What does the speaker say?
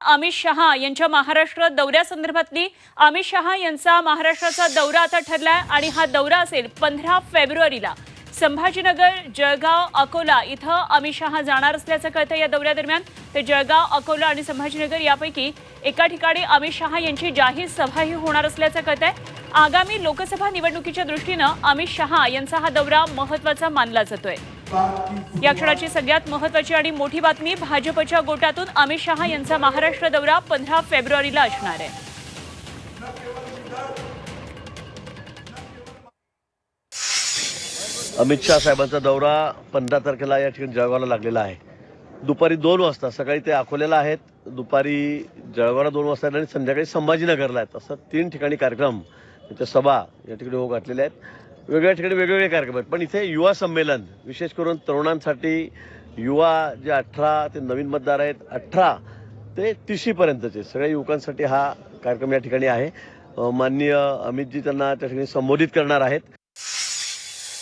अमित शहा यांच्या महाराष्ट्र दौऱ्यासंदर्भातली अमित शहा यांचा महाराष्ट्राचा दौरा आता ठरलाय आणि हा दौरा असेल पंधरा फेब्रुवारीला. संभाजीनगर जळगाव अकोला इथं अमित शहा जाणार असल्याचं कळतं या दौऱ्यादरम्यान ते जळगाव अकोला आणि संभाजीनगर यापैकी एका ठिकाणी अमित शहा यांची जाहीर सभाही होणार असल्याचं कळत आहे आगामी लोकसभा निवडणुकीच्या दृष्टीनं अमित शहा यांचा हा दौरा महत्त्वाचा मानला जातोय. या क्षणाची सगळ्यात महत्वाची आणि मोठी बातमी भाजपच्या गोटातून अमित शहा यांचा महाराष्ट्र दौरा पंधरा फेब्रुवारीला असणार आहे. अमित शहा साहेबांचा दौरा पंधरा तारखेला या ठिकाणी जळगावला लागलेला आहे. दुपारी दोन वाजता सकाळी ते अकोल्याला आहेत. दुपारी जळगावला दोन वाजता आणि संध्याकाळी संभाजीनगरला आहेत. असं तीन ठिकाणी कार्यक्रम त्यांच्या सभा या ठिकाणी हो घातलेल्या आहेत. वेगळ्या ठिकाणी वेगवेगळे कार्यक्रम आहेत. पण इथे युवा संमेलन विशेष करून तरुणांसाठी युवा जे अठरा ते नवीन मतदार आहेत अठरा ते तिशीपर्यंतचे सगळ्या युवकांसाठी हा कार्यक्रम या ठिकाणी आहे. माननीय अमितजी त्यांना त्या ठिकाणी संबोधित करणार आहेत.